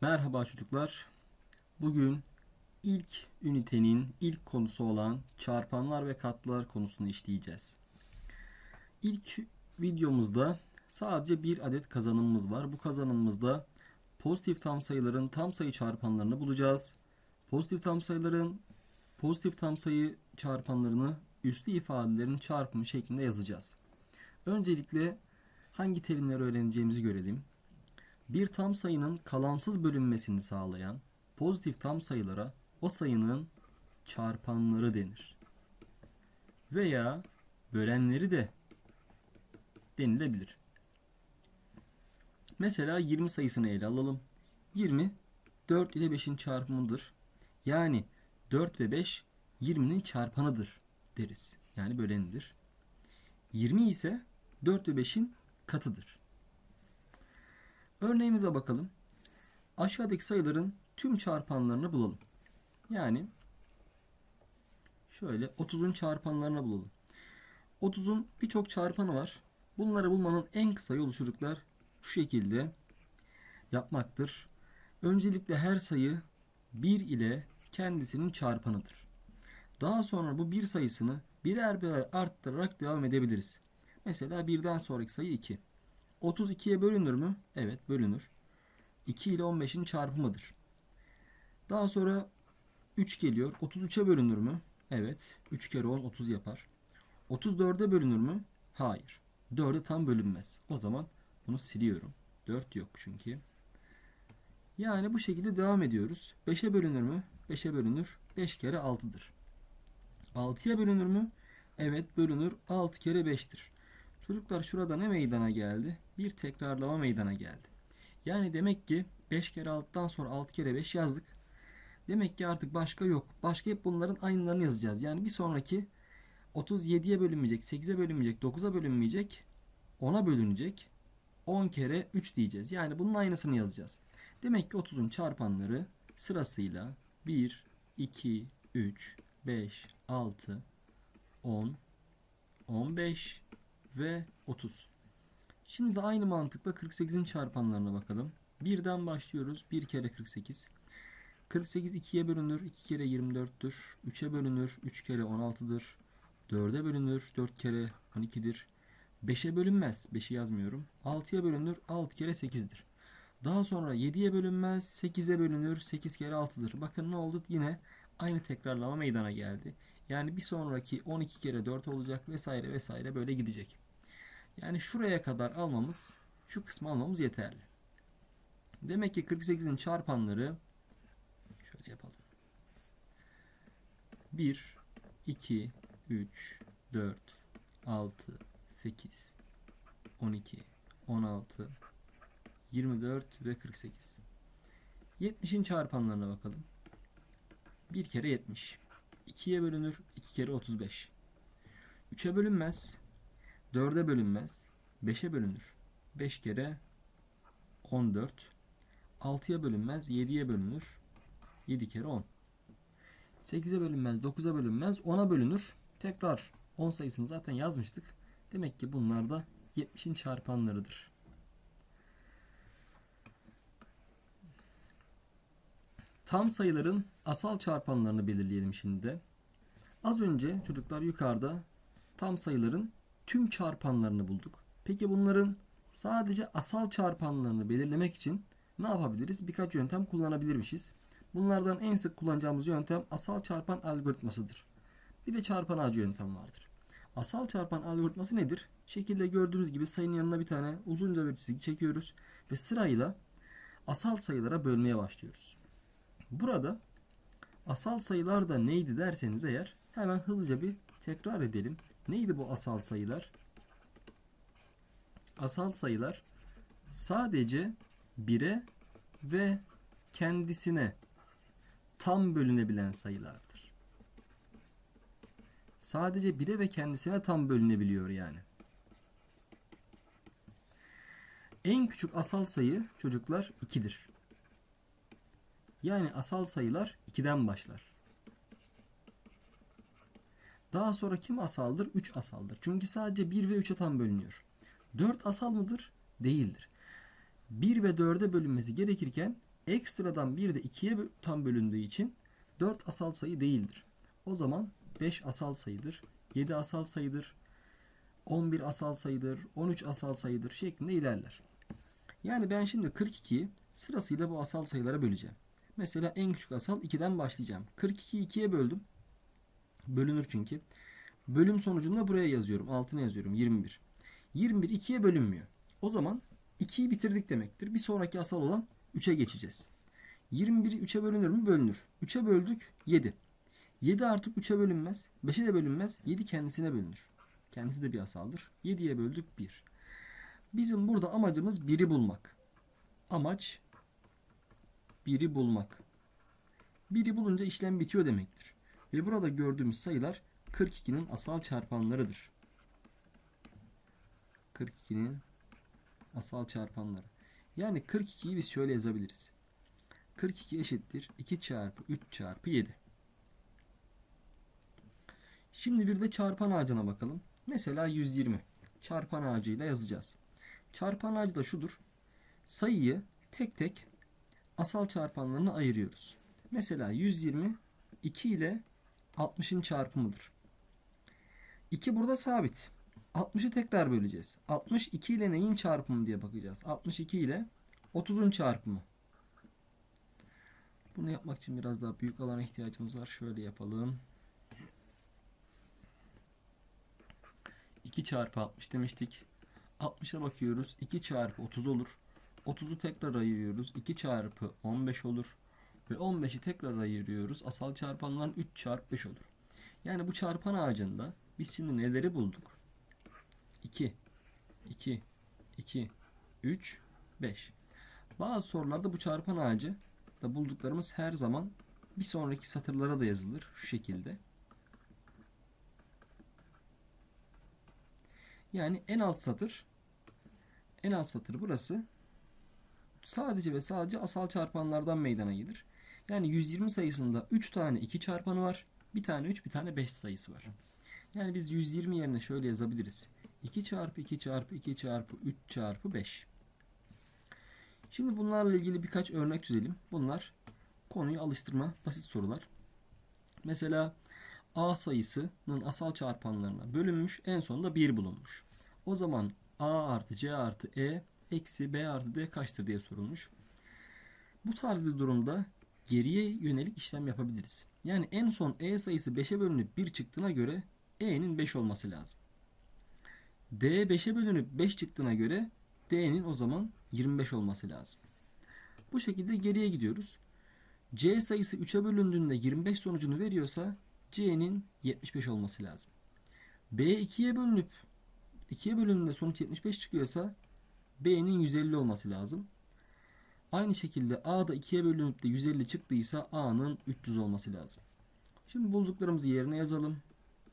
Merhaba çocuklar. Bugün ilk ünitenin ilk konusu olan çarpanlar ve katlar konusunu işleyeceğiz. İlk videomuzda sadece bir adet kazanımımız var. Bu kazanımımızda pozitif tam sayıların tam sayı çarpanlarını bulacağız. Pozitif tam sayıların pozitif tam sayı çarpanlarını üslü ifadelerin çarpımı şeklinde yazacağız. Öncelikle hangi terimleri öğreneceğimizi görelim. Bir tam sayının kalansız bölünmesini sağlayan pozitif tam sayılara o sayının çarpanları denir. Veya bölenleri de denilebilir. Mesela 20 sayısını ele alalım. 20 4 ile 5'in çarpımıdır. Yani 4 ve 5 20'nin çarpanıdır deriz. Yani bölenidir. 20 ise 4 ve 5'in katıdır. Örneğimize bakalım. Aşağıdaki sayıların tüm çarpanlarını bulalım. Yani şöyle 30'un çarpanlarını bulalım. 30'un birçok çarpanı var. Bunları bulmanın en kısa yolu çocuklar şu şekilde yapmaktır. Öncelikle her sayı 1 ile kendisinin çarpanıdır. Daha sonra bu bir sayısını birer birer arttırarak devam edebiliriz. Mesela birden sonraki sayı 2. 32'ye bölünür mü? Evet bölünür. 2 ile 15'in çarpımıdır. Daha sonra 3 geliyor. 33'e bölünür mü? Evet. 3 kere 10 30 yapar. 34'e bölünür mü? Hayır. 4'e tam bölünmez. O zaman bunu siliyorum. 4 yok çünkü. Yani bu şekilde devam ediyoruz. 5'e bölünür mü? 5'e bölünür. 5 kere 6'dır. 6'ya bölünür mü? Evet bölünür. 6 kere 5'tir. Çocuklar şurada ne meydana geldi? Bir tekrarlama meydana geldi. Yani demek ki 5 kere 6'dan sonra 6 kere 5 yazdık. Demek ki artık başka yok. Başka hep bunların aynılarını yazacağız. Yani bir sonraki 37'ye bölünmeyecek, 8'e bölünmeyecek, 9'a bölünmeyecek, 10'a bölünecek. 10 kere 3 diyeceğiz. Yani bunun aynısını yazacağız. Demek ki 30'un çarpanları sırasıyla 1, 2, 3, 5, 6, 10, 15 ve 30. Şimdi de aynı mantıkla 48'in çarpanlarına bakalım. 1'den başlıyoruz. 1 kere 48. 48 2'ye bölünür. 2 kere 24'tür. 3'e bölünür. 3 kere 16'dır. 4'e bölünür. 4 kere 12'dir. 5'e bölünmez. 5'i yazmıyorum. 6'ya bölünür. 6 kere 8'dir. Daha sonra 7'ye bölünmez. 8'e bölünür. 8 kere 6'dır. Bakın ne oldu? Yine aynı tekrarlama meydana geldi. Yani bir sonraki 12 kere 4 olacak vesaire vesaire böyle gidecek. Yani şuraya kadar almamız, şu kısmı almamız yeterli. Demek ki 48'in çarpanları şöyle yapalım. 1, 2, 3, 4, 6, 8, 12, 16, 24 ve 48. 70'in çarpanlarına bakalım. 1 kere 70. 2'ye bölünür. 2 kere 35. 3'e bölünmez. 4'e bölünmez. 5'e bölünür. 5 kere 14. 6'ya bölünmez. 7'ye bölünür. 7 kere 10. 8'e bölünmez. 9'a bölünmez. 10'a bölünür. Tekrar 10 sayısını zaten yazmıştık. Demek ki bunlar da 70'in çarpanlarıdır. Tam sayıların asal çarpanlarını belirleyelim şimdi de. Az önce çocuklar yukarıda tam sayıların tüm çarpanlarını bulduk. Peki bunların sadece asal çarpanlarını belirlemek için ne yapabiliriz? Birkaç yöntem kullanabilirmişiz. Bunlardan en sık kullanacağımız yöntem asal çarpan algoritmasıdır. Bir de çarpan ağacı yöntem vardır. Asal çarpan algoritması nedir? Şekilde gördüğünüz gibi sayının yanına bir tane uzunca bir çizgi çekiyoruz ve sırayla asal sayılara bölmeye başlıyoruz. Burada asal sayılar da neydi derseniz eğer hemen hızlıca bir tekrar edelim. Neydi bu asal sayılar? Asal sayılar sadece 1'e ve kendisine tam bölünebilen sayılardır. Sadece 1'e ve kendisine tam bölünebiliyor yani. En küçük asal sayı çocuklar 2'dir. Yani asal sayılar 2'den başlar. Daha sonra kim asaldır? 3 asaldır. Çünkü sadece 1 ve 3'e tam bölünüyor. 4 asal mıdır? Değildir. 1 ve 4'e bölünmesi gerekirken Ekstradan bir de 2'ye bö- tam bölündüğü için 4 asal sayı değildir. O zaman 5 asal sayıdır, 7 asal sayıdır, 11 asal sayıdır, 13 asal sayıdır şeklinde ilerler. Yani ben şimdi 42'yi sırasıyla bu asal sayılara böleceğim. Mesela en küçük asal 2'den başlayacağım. 42'yi 2'ye böldüm. Bölünür çünkü. Bölüm sonucunu da buraya yazıyorum. Altına yazıyorum 21. 21 2'ye bölünmüyor. O zaman 2'yi bitirdik demektir. Bir sonraki asal olan 3'e geçeceğiz. 21 3'e bölünür mü? Bölünür. 3'e böldük 7. 7 artık 3'e bölünmez. 5'e de bölünmez. 7 kendisine bölünür. Kendisi de bir asaldır. 7'ye böldük 1. Bizim burada amacımız 1'i bulmak. Amaç 1'i bulmak. 1'i bulunca işlem bitiyor demektir. Ve burada gördüğümüz sayılar 42'nin asal çarpanlarıdır. 42'nin asal çarpanları. Yani 42'yi biz şöyle yazabiliriz. 42 eşittir 2 çarpı 3 çarpı 7. Şimdi bir de çarpan ağacına bakalım. Mesela 120. Çarpan ağacıyla yazacağız. Çarpan ağacı da şudur. Sayıyı tek tek asal çarpanlarına ayırıyoruz. Mesela 120 2 ile 60'ın çarpımıdır. 2 burada sabit. 60'ı tekrar böleceğiz. 62 ile neyin çarpımı diye bakacağız. 62 ile 30'un çarpımı. Bunu yapmak için biraz daha büyük alana ihtiyacımız var. Şöyle yapalım. 2 çarpı 60 demiştik. 60'a bakıyoruz. 2 çarpı 30 olur. 30'u tekrar ayırıyoruz. 2 çarpı 15 olur. Ve 15'i tekrar ayırıyoruz. Asal çarpanlar 3 çarpı 5 olur. Yani bu çarpan ağacında biz şimdi neleri bulduk? 2, 2, 2, 3, 5. Bazı sorularda bu çarpan ağacı da bulduklarımız her zaman bir sonraki satırlara da yazılır. Şu şekilde. Yani en alt satır en alt satır burası sadece ve sadece asal çarpanlardan meydana gelir. Yani 120 sayısında 3 tane 2 çarpanı var. Bir tane 3 bir tane 5 sayısı var. Yani biz 120 yerine şöyle yazabiliriz. 2 çarpı 2 çarpı 2 çarpı 3 çarpı 5. Şimdi bunlarla ilgili birkaç örnek çözelim. Bunlar konuyu alıştırma basit sorular. Mesela A sayısının asal çarpanlarına bölünmüş en sonunda 1 bulunmuş. O zaman A artı C artı E eksi B artı D kaçtır diye sorulmuş. Bu tarz bir durumda geriye yönelik işlem yapabiliriz. Yani en son E sayısı 5'e bölünüp 1 çıktığına göre E'nin 5 olması lazım. D 5'e bölünüp 5 çıktığına göre D'nin o zaman 25 olması lazım. Bu şekilde geriye gidiyoruz. C sayısı 3'e bölündüğünde 25 sonucunu veriyorsa C'nin 75 olması lazım. B 2'ye bölünüp 2'ye bölündüğünde sonuç 75 çıkıyorsa B'nin 150 olması lazım. Aynı şekilde A da 2'ye bölünüp de 150 çıktıysa A'nın 300 olması lazım. Şimdi bulduklarımızı yerine yazalım.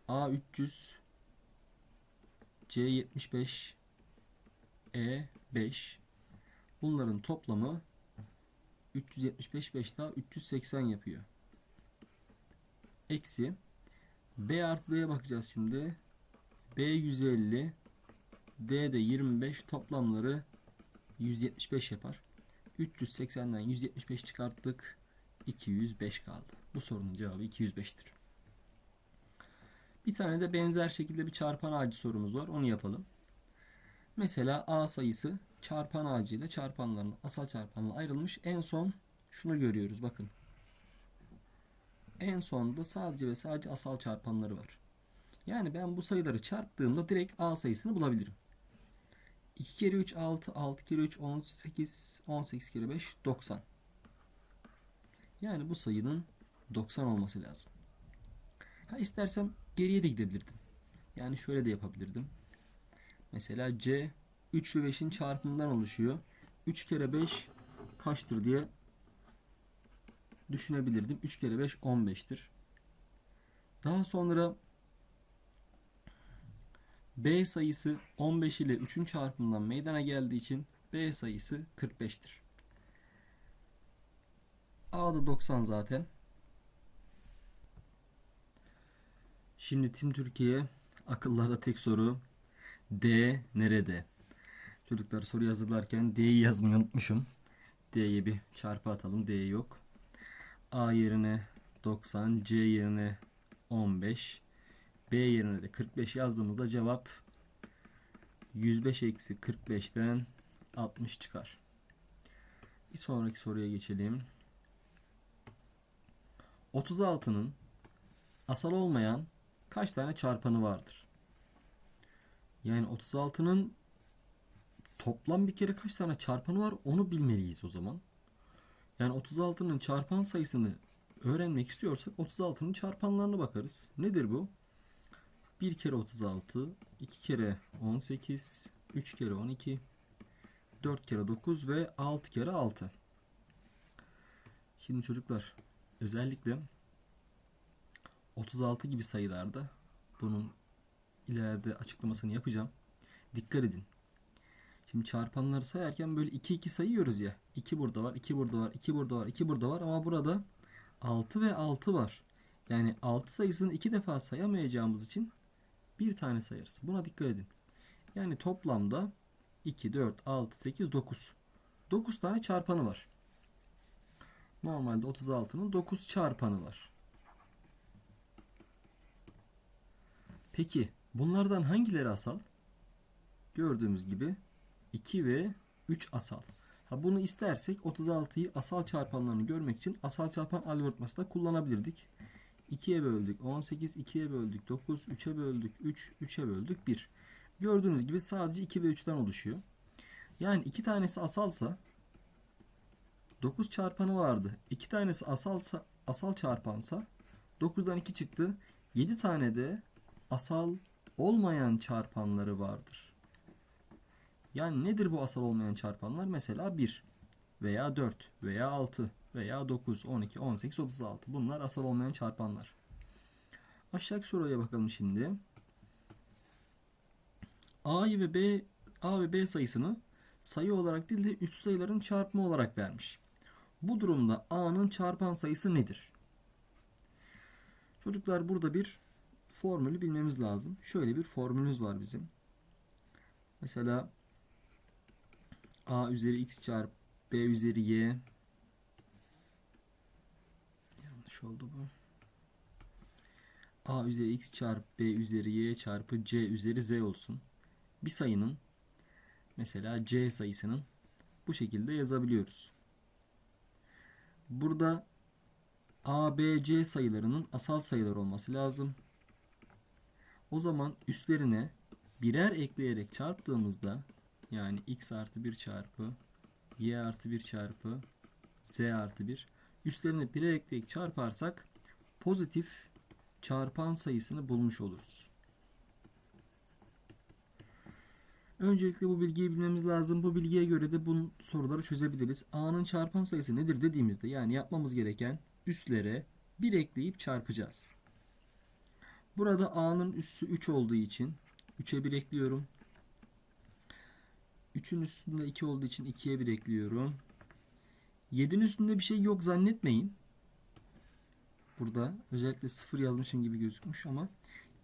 A 300 C 75 E 5 Bunların toplamı 375 5 daha 380 yapıyor. Eksi B artı D'ye bakacağız şimdi. B 150 D de 25 toplamları 175 yapar. 380'den 175 çıkarttık. 205 kaldı. Bu sorunun cevabı 205'tir. Bir tane de benzer şekilde bir çarpan ağacı sorumuz var. Onu yapalım. Mesela A sayısı çarpan ağacıyla çarpanların asal çarpanla ayrılmış. En son şunu görüyoruz bakın. En sonda sadece ve sadece asal çarpanları var. Yani ben bu sayıları çarptığımda direkt A sayısını bulabilirim. 2 kere 3 6, 6 kere 3 18, 18 kere 5 90. Yani bu sayının 90 olması lazım. Ha istersem geriye de gidebilirdim. Yani şöyle de yapabilirdim. Mesela C 3 ve 5'in çarpımından oluşuyor. 3 kere 5 kaçtır diye düşünebilirdim. 3 kere 5 15'tir. Daha sonra B sayısı 15 ile 3'ün çarpımından meydana geldiği için B sayısı 45'tir. A da 90 zaten. Şimdi Tim Türkiye akıllarda tek soru D nerede? Çocuklar soru hazırlarken D'yi yazmayı unutmuşum. D'ye bir çarpı atalım. D yok. A yerine 90, C yerine 15, B yerine de 45 yazdığımızda cevap 105 eksi 45'ten 60 çıkar. Bir sonraki soruya geçelim. 36'nın asal olmayan kaç tane çarpanı vardır? Yani 36'nın toplam bir kere kaç tane çarpanı var onu bilmeliyiz o zaman. Yani 36'nın çarpan sayısını öğrenmek istiyorsak 36'nın çarpanlarına bakarız. Nedir bu? 1 kere 36, 2 kere 18, 3 kere 12, 4 kere 9 ve 6 kere 6. Şimdi çocuklar özellikle 36 gibi sayılarda bunun ileride açıklamasını yapacağım. Dikkat edin. Şimdi çarpanları sayarken böyle 2 2 sayıyoruz ya. 2 burada var, 2 burada var, 2 burada var, 2 burada var ama burada 6 ve 6 var. Yani 6 sayısını 2 defa sayamayacağımız için bir tane sayarız. Buna dikkat edin. Yani toplamda 2, 4, 6, 8, 9. 9 tane çarpanı var. Normalde 36'nın 9 çarpanı var. Peki bunlardan hangileri asal? Gördüğümüz gibi 2 ve 3 asal. Ha bunu istersek 36'yı asal çarpanlarını görmek için asal çarpan algoritması da kullanabilirdik. 2'ye böldük 18, 2'ye böldük 9, 3'e böldük 3, 3'e böldük 1. Gördüğünüz gibi sadece 2 ve 3'ten oluşuyor. Yani iki tanesi asalsa 9 çarpanı vardı. 2 tanesi asalsa asal çarpansa 9'dan 2 çıktı. 7 tane de asal olmayan çarpanları vardır. Yani nedir bu asal olmayan çarpanlar? Mesela 1 veya 4 veya 6 veya 9, 12, 18, 36. Bunlar asal olmayan çarpanlar. Aşağıdaki soruya bakalım şimdi. A ve B A ve B sayısını sayı olarak değil de üst sayıların çarpımı olarak vermiş. Bu durumda A'nın çarpan sayısı nedir? Çocuklar burada bir formülü bilmemiz lazım. Şöyle bir formülümüz var bizim. Mesela A üzeri x çarpı B üzeri y yanlış oldu bu. A üzeri x çarpı B üzeri y çarpı C üzeri z olsun. Bir sayının mesela C sayısının bu şekilde yazabiliyoruz. Burada A, B, C sayılarının asal sayılar olması lazım. O zaman üstlerine birer ekleyerek çarptığımızda yani x artı 1 çarpı y artı 1 çarpı z artı 1 üstlerine birer ekleyip çarparsak pozitif çarpan sayısını bulmuş oluruz. Öncelikle bu bilgiyi bilmemiz lazım. Bu bilgiye göre de bu soruları çözebiliriz. A'nın çarpan sayısı nedir dediğimizde yani yapmamız gereken üstlere 1 ekleyip çarpacağız. Burada A'nın üssü 3 olduğu için 3'e 1 ekliyorum. 3'ün üstünde 2 olduğu için 2'ye 1 ekliyorum. 7'nin üstünde bir şey yok zannetmeyin. Burada özellikle 0 yazmışım gibi gözükmüş ama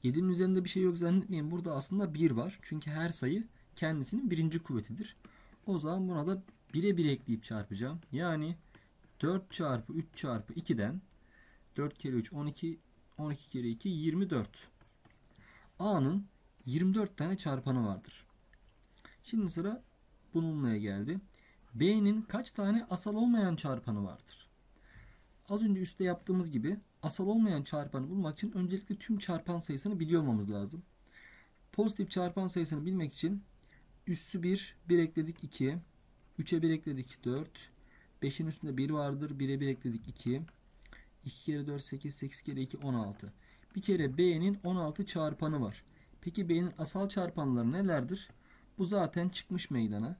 7'nin üzerinde bir şey yok zannetmeyin. Burada aslında 1 var. Çünkü her sayı kendisinin birinci kuvvetidir. O zaman buna da 1'e 1 ekleyip çarpacağım. Yani 4 çarpı 3 çarpı 2'den 4 kere 3 12 12 kere 2 24. A'nın 24 tane çarpanı vardır. Şimdi sıra bununla geldi. B'nin kaç tane asal olmayan çarpanı vardır? Az önce üstte yaptığımız gibi asal olmayan çarpanı bulmak için öncelikle tüm çarpan sayısını biliyor olmamız lazım. Pozitif çarpan sayısını bilmek için üssü 1, 1 ekledik 2, 3'e 1 ekledik 4, 5'in üstünde 1 vardır, 1'e 1 ekledik 2, 2 kere 4 8, 8 kere 2 16. Bir kere B'nin 16 çarpanı var. Peki B'nin asal çarpanları nelerdir? Bu zaten çıkmış meydana.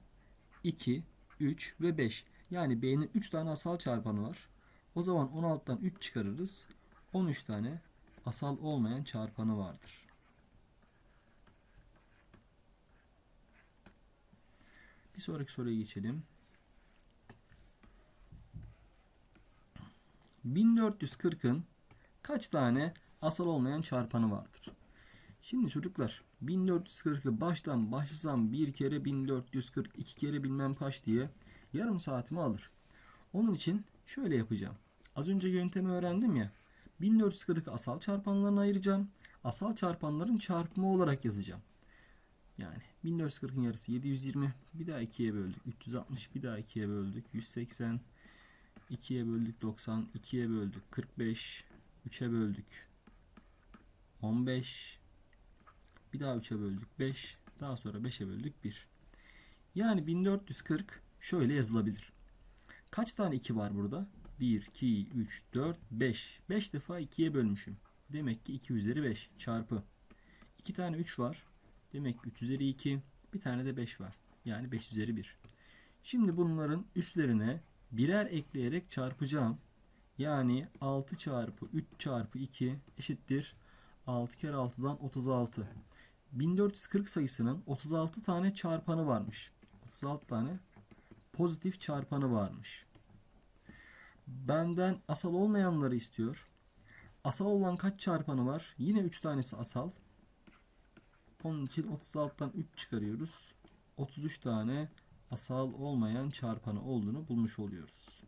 2, 3 ve 5. Yani B'nin 3 tane asal çarpanı var. O zaman 16'dan 3 çıkarırız. 13 tane asal olmayan çarpanı vardır. Bir sonraki soruya geçelim. 1440'ın kaç tane asal olmayan çarpanı vardır? Şimdi çocuklar 1440'ı baştan başlasam bir kere 1440 iki kere bilmem kaç diye yarım saatimi alır. Onun için şöyle yapacağım. Az önce yöntemi öğrendim ya. 1440'ı asal çarpanlarına ayıracağım. Asal çarpanların çarpımı olarak yazacağım. Yani 1440'ın yarısı 720. Bir daha 2'ye böldük. 360. Bir daha 2'ye böldük. 180. 2'ye böldük 90. 2'ye böldük 45. 3'e böldük 15. Bir daha 3'e böldük 5. Daha sonra 5'e böldük 1. Yani 1440 şöyle yazılabilir. Kaç tane 2 var burada? 1, 2, 3, 4, 5. 5 defa 2'ye bölmüşüm. Demek ki 2 üzeri 5 çarpı. 2 tane 3 var. Demek ki 3 üzeri 2. Bir tane de 5 var. Yani 5 üzeri 1. Şimdi bunların üstlerine birer ekleyerek çarpacağım. Yani 6 çarpı 3 çarpı 2 eşittir. 6 kere 6'dan 36. 1440 sayısının 36 tane çarpanı varmış. 36 tane pozitif çarpanı varmış. Benden asal olmayanları istiyor. Asal olan kaç çarpanı var? Yine 3 tanesi asal. Onun için 36'dan 3 çıkarıyoruz. 33 tane asal olmayan çarpanı olduğunu bulmuş oluyoruz.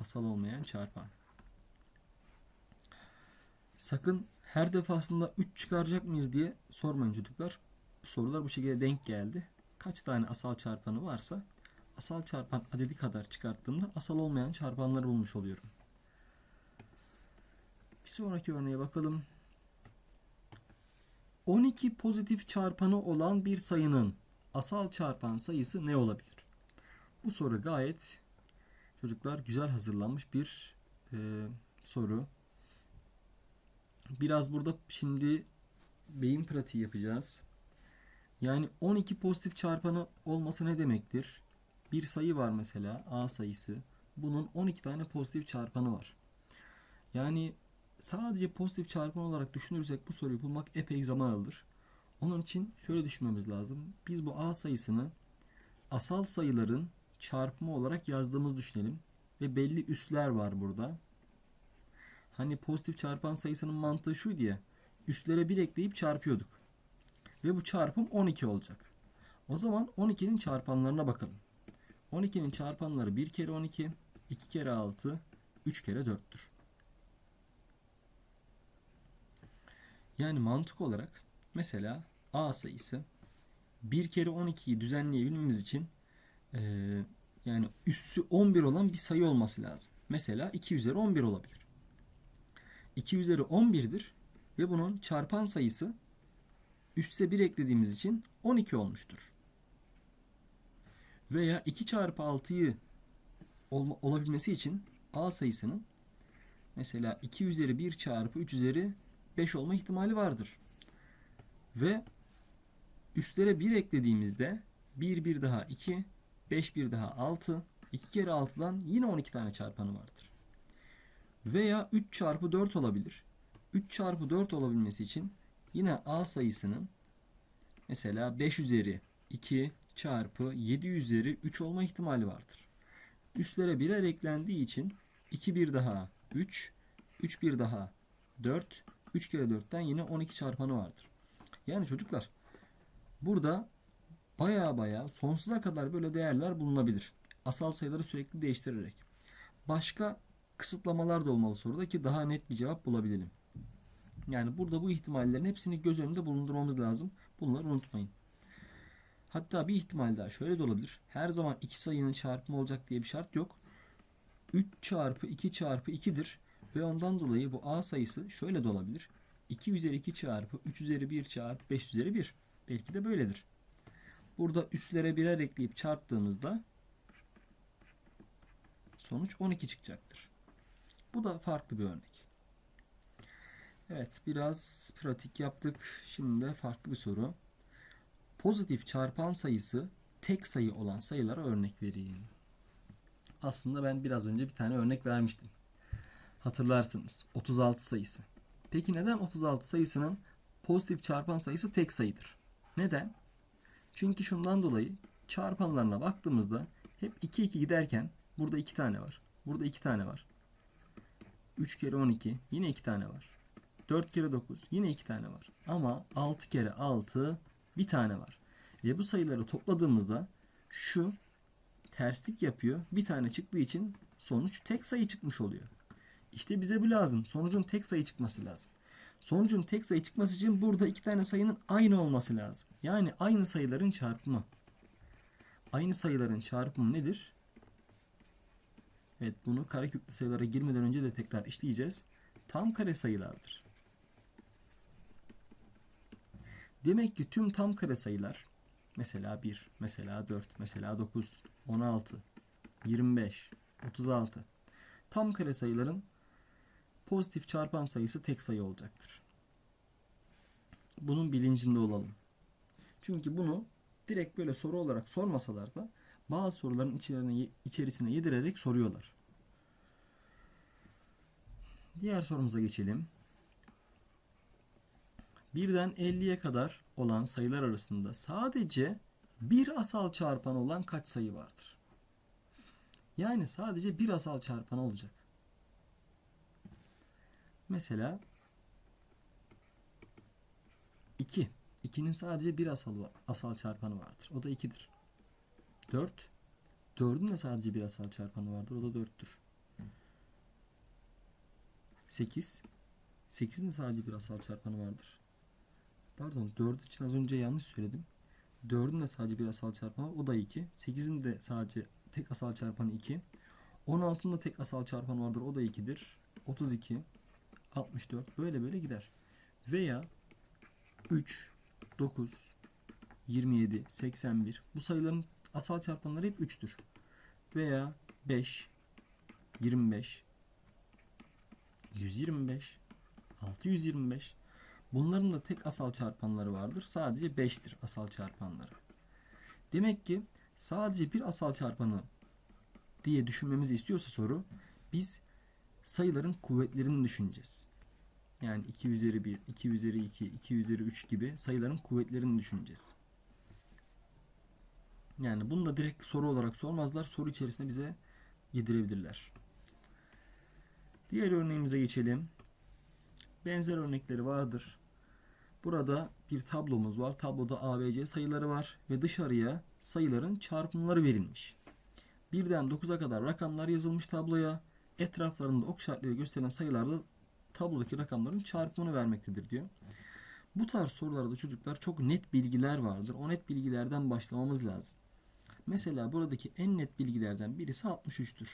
Asal olmayan çarpan. Sakın her defasında 3 çıkaracak mıyız diye sormayın çocuklar. Bu sorular bu şekilde denk geldi. Kaç tane asal çarpanı varsa asal çarpan adedi kadar çıkarttığımda asal olmayan çarpanları bulmuş oluyorum. Bir sonraki örneğe bakalım. 12 pozitif çarpanı olan bir sayının asal çarpan sayısı ne olabilir? Bu soru gayet çocuklar güzel hazırlanmış bir e, soru. Biraz burada şimdi beyin pratiği yapacağız. Yani 12 pozitif çarpanı olması ne demektir? Bir sayı var mesela A sayısı. Bunun 12 tane pozitif çarpanı var. Yani sadece pozitif çarpan olarak düşünürsek bu soruyu bulmak epey zaman alır. Onun için şöyle düşünmemiz lazım. Biz bu A sayısını asal sayıların çarpımı olarak yazdığımız düşünelim. Ve belli üsler var burada. Hani pozitif çarpan sayısının mantığı şuydu ya. Üstlere bir ekleyip çarpıyorduk. Ve bu çarpım 12 olacak. O zaman 12'nin çarpanlarına bakalım. 12'nin çarpanları 1 kere 12, 2 kere 6, 3 kere 4'tür. Yani mantık olarak mesela A sayısı 1 kere 12'yi düzenleyebilmemiz için eee, yani üssü 11 olan bir sayı olması lazım. Mesela 2 üzeri 11 olabilir. 2 üzeri 11'dir ve bunun çarpan sayısı üsse 1 eklediğimiz için 12 olmuştur. Veya 2 çarpı 6'yı olma- olabilmesi için A sayısının mesela 2 üzeri 1 çarpı 3 üzeri 5 olma ihtimali vardır. Ve üstlere 1 eklediğimizde 1 bir daha 2, 5 bir daha 6, 2 kere 6'dan yine 12 tane çarpanı vardır. Veya 3 çarpı 4 olabilir. 3 çarpı 4 olabilmesi için yine A sayısının mesela 5 üzeri 2 çarpı 7 üzeri 3 olma ihtimali vardır. Üstlere birer eklendiği için 2 bir daha 3, 3 bir daha 4, 3 kere 4'ten yine 12 çarpanı vardır. Yani çocuklar burada baya baya sonsuza kadar böyle değerler bulunabilir. Asal sayıları sürekli değiştirerek. Başka kısıtlamalar da olmalı soruda ki daha net bir cevap bulabilelim. Yani burada bu ihtimallerin hepsini göz önünde bulundurmamız lazım. Bunları unutmayın. Hatta bir ihtimal daha şöyle de olabilir. Her zaman iki sayının çarpımı olacak diye bir şart yok. 3 çarpı 2 çarpı 2'dir. Ve ondan dolayı bu A sayısı şöyle de olabilir. 2 üzeri 2 çarpı 3 üzeri 1 çarpı 5 üzeri 1. Belki de böyledir. Burada üstlere birer ekleyip çarptığımızda sonuç 12 çıkacaktır. Bu da farklı bir örnek. Evet biraz pratik yaptık. Şimdi de farklı bir soru. Pozitif çarpan sayısı tek sayı olan sayılara örnek vereyim. Aslında ben biraz önce bir tane örnek vermiştim. Hatırlarsınız 36 sayısı. Peki neden 36 sayısının pozitif çarpan sayısı tek sayıdır? Neden? Çünkü şundan dolayı çarpanlarına baktığımızda hep 2 2 giderken burada 2 tane var. Burada 2 tane var. 3 kere 12 yine 2 tane var. 4 kere 9 yine 2 tane var. Ama 6 kere 6 bir tane var. Ve bu sayıları topladığımızda şu terslik yapıyor. Bir tane çıktığı için sonuç tek sayı çıkmış oluyor. İşte bize bu lazım. Sonucun tek sayı çıkması lazım. Sonucun tek sayı çıkması için burada iki tane sayının aynı olması lazım. Yani aynı sayıların çarpımı. Aynı sayıların çarpımı nedir? Evet bunu kareköklü sayılara girmeden önce de tekrar işleyeceğiz. Tam kare sayılardır. Demek ki tüm tam kare sayılar mesela 1, mesela 4, mesela 9, 16, 25, 36 tam kare sayıların pozitif çarpan sayısı tek sayı olacaktır. Bunun bilincinde olalım. Çünkü bunu direkt böyle soru olarak sormasalar da bazı soruların içlerine, içerisine yedirerek soruyorlar. Diğer sorumuza geçelim. Birden 50'ye kadar olan sayılar arasında sadece bir asal çarpan olan kaç sayı vardır? Yani sadece bir asal çarpan olacak. Mesela 2. 2'nin sadece bir asal, asal çarpanı vardır. O da 2'dir. 4. 4'ün de sadece bir asal çarpanı vardır. O da 4'tür. 8. 8'in de sadece bir asal çarpanı vardır. Pardon 4 için az önce yanlış söyledim. 4'ün de sadece bir asal çarpanı. O da 2. 8'in de sadece tek asal çarpanı 2. 16'ın da tek asal çarpanı vardır. O da 2'dir. 32. 64. Böyle böyle gider. Veya 3, 9, 27, 81. Bu sayıların asal çarpanları hep 3'tür. Veya 5, 25, 125, 625. Bunların da tek asal çarpanları vardır. Sadece 5'tir asal çarpanları. Demek ki sadece bir asal çarpanı diye düşünmemizi istiyorsa soru biz sayıların kuvvetlerini düşüneceğiz. Yani 2 üzeri 1, 2 üzeri 2, 2 üzeri 3 gibi sayıların kuvvetlerini düşüneceğiz. Yani bunu da direkt soru olarak sormazlar. Soru içerisinde bize yedirebilirler. Diğer örneğimize geçelim. Benzer örnekleri vardır. Burada bir tablomuz var. Tabloda ABC sayıları var ve dışarıya sayıların çarpımları verilmiş. Birden 9'a kadar rakamlar yazılmış tabloya. Etraflarında ok işaretleri gösteren sayılarda tablodaki rakamların çarpımını vermektedir diyor. Bu tarz sorularda çocuklar çok net bilgiler vardır. O net bilgilerden başlamamız lazım. Mesela buradaki en net bilgilerden birisi 63'tür.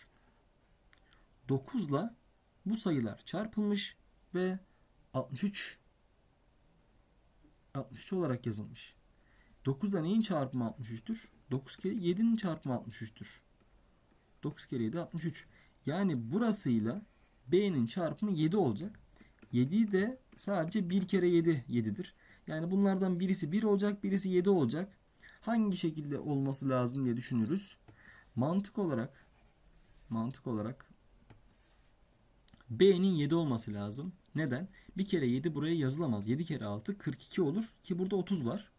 9 ile bu sayılar çarpılmış ve 63 63 olarak yazılmış. 9 ile neyin çarpımı 63'tür? 9 kere 7'nin çarpımı 63'tür. 9 kere 7 63. Yani burasıyla B'nin çarpımı 7 olacak. 7 de sadece 1 kere 7 7'dir. Yani bunlardan birisi 1 olacak, birisi 7 olacak. Hangi şekilde olması lazım diye düşünürüz. Mantık olarak mantık olarak B'nin 7 olması lazım. Neden? Bir kere 7 buraya yazılamaz. 7 kere 6 42 olur ki burada 30 var.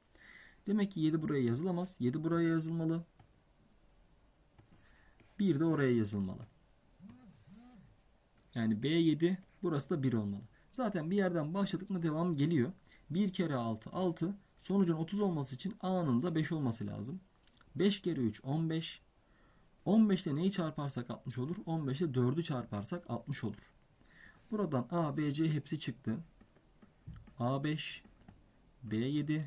Demek ki 7 buraya yazılamaz. 7 buraya yazılmalı. 1 de oraya yazılmalı. Yani B7 burası da 1 olmalı. Zaten bir yerden başladık mı devam geliyor. 1 kere 6 6. Sonucun 30 olması için A'nın da 5 olması lazım. 5 kere 3 15. 15 ile neyi çarparsak 60 olur. 15 ile 4'ü çarparsak 60 olur. Buradan A, B, C hepsi çıktı. A5, B7,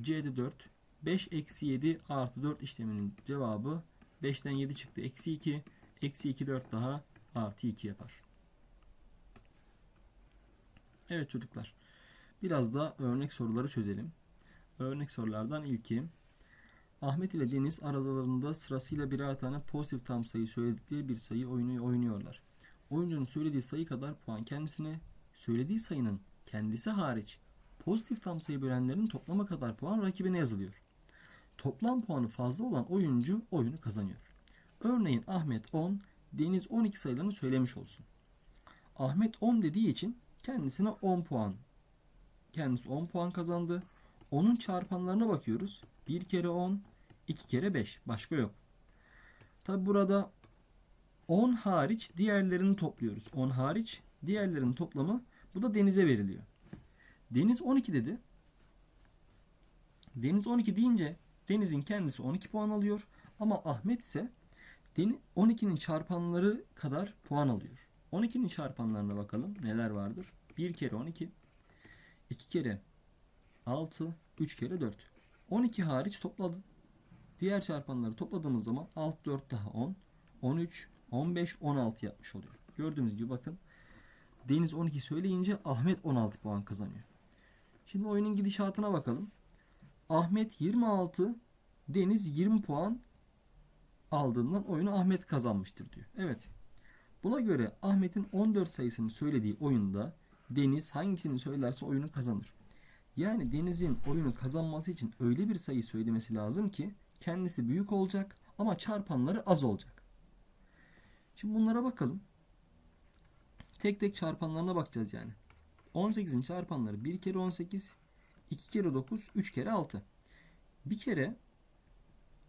C'de 4. 5 eksi 7 artı 4 işleminin cevabı 5'ten 7 çıktı. Eksi 2. Eksi 2 4 daha artı 2 yapar. Evet çocuklar. Biraz da örnek soruları çözelim. Örnek sorulardan ilki. Ahmet ile Deniz aralarında sırasıyla birer tane pozitif tam sayı söyledikleri bir sayı oyunu oynuyorlar. Oyuncunun söylediği sayı kadar puan kendisine, söylediği sayının kendisi hariç pozitif tam sayı bölenlerin toplama kadar puan rakibine yazılıyor. Toplam puanı fazla olan oyuncu oyunu kazanıyor. Örneğin Ahmet 10, Deniz 12 sayılarını söylemiş olsun. Ahmet 10 dediği için kendisine 10 puan. Kendisi 10 puan kazandı. Onun çarpanlarına bakıyoruz. 1 kere 10, 2 kere 5. Başka yok. Tabi burada 10 hariç diğerlerini topluyoruz. 10 hariç diğerlerinin toplamı bu da Deniz'e veriliyor. Deniz 12 dedi. Deniz 12 deyince Deniz'in kendisi 12 puan alıyor. Ama Ahmet ise Deni- 12'nin çarpanları kadar puan alıyor. 12'nin çarpanlarına bakalım neler vardır. 1 kere 12, 2 kere 6, 3 kere 4. 12 hariç topladı. Diğer çarpanları topladığımız zaman 6, 4 daha 10, 13, 15, 16 yapmış oluyor. Gördüğünüz gibi bakın Deniz 12 söyleyince Ahmet 16 puan kazanıyor. Şimdi oyunun gidişatına bakalım. Ahmet 26, Deniz 20 puan aldığından oyunu Ahmet kazanmıştır diyor. Evet. Buna göre Ahmet'in 14 sayısını söylediği oyunda Deniz hangisini söylerse oyunu kazanır. Yani Deniz'in oyunu kazanması için öyle bir sayı söylemesi lazım ki kendisi büyük olacak ama çarpanları az olacak. Şimdi bunlara bakalım. Tek tek çarpanlarına bakacağız yani. 18'in çarpanları 1 kere 18, 2 kere 9, 3 kere 6. Bir kere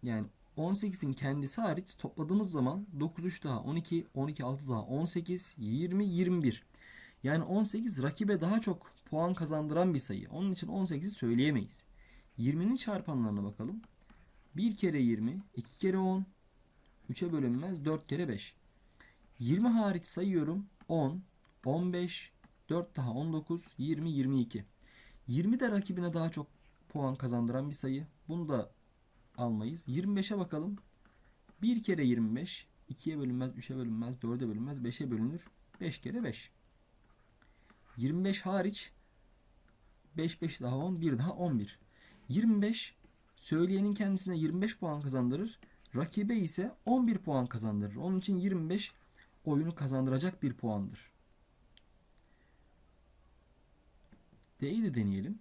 yani 18'in kendisi hariç topladığımız zaman 9 3 daha 12, 12 6 daha 18, 20, 21. Yani 18 rakibe daha çok puan kazandıran bir sayı. Onun için 18'i söyleyemeyiz. 20'nin çarpanlarına bakalım. 1 kere 20, 2 kere 10, 3'e bölünmez 4 kere 5. 20 hariç sayıyorum 10, 15, 4 daha 19, 20, 22. 20 de rakibine daha çok puan kazandıran bir sayı. Bunu da almayız. 25'e bakalım. 1 kere 25, 2'ye bölünmez, 3'e bölünmez, 4'e bölünmez, 5'e bölünür. 5 kere 5. 25 hariç 5 5 daha 10, 1 daha 11. 25 söyleyenin kendisine 25 puan kazandırır. Rakibe ise 11 puan kazandırır. Onun için 25 oyunu kazandıracak bir puandır. D'yi de deneyelim.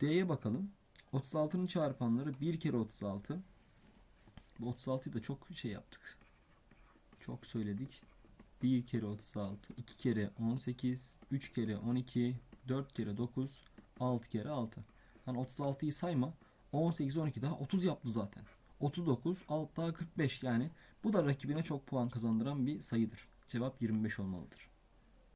D'ye bakalım. 36'nın çarpanları 1 kere 36. Bu 36'yı da çok şey yaptık. Çok söyledik. 1 kere 36, 2 kere 18, 3 kere 12, 4 kere 9, 6 kere 6. Hani 36'yı sayma. 18, 12 daha 30 yaptı zaten. 39, 6 daha 45 yani bu da rakibine çok puan kazandıran bir sayıdır. Cevap 25 olmalıdır.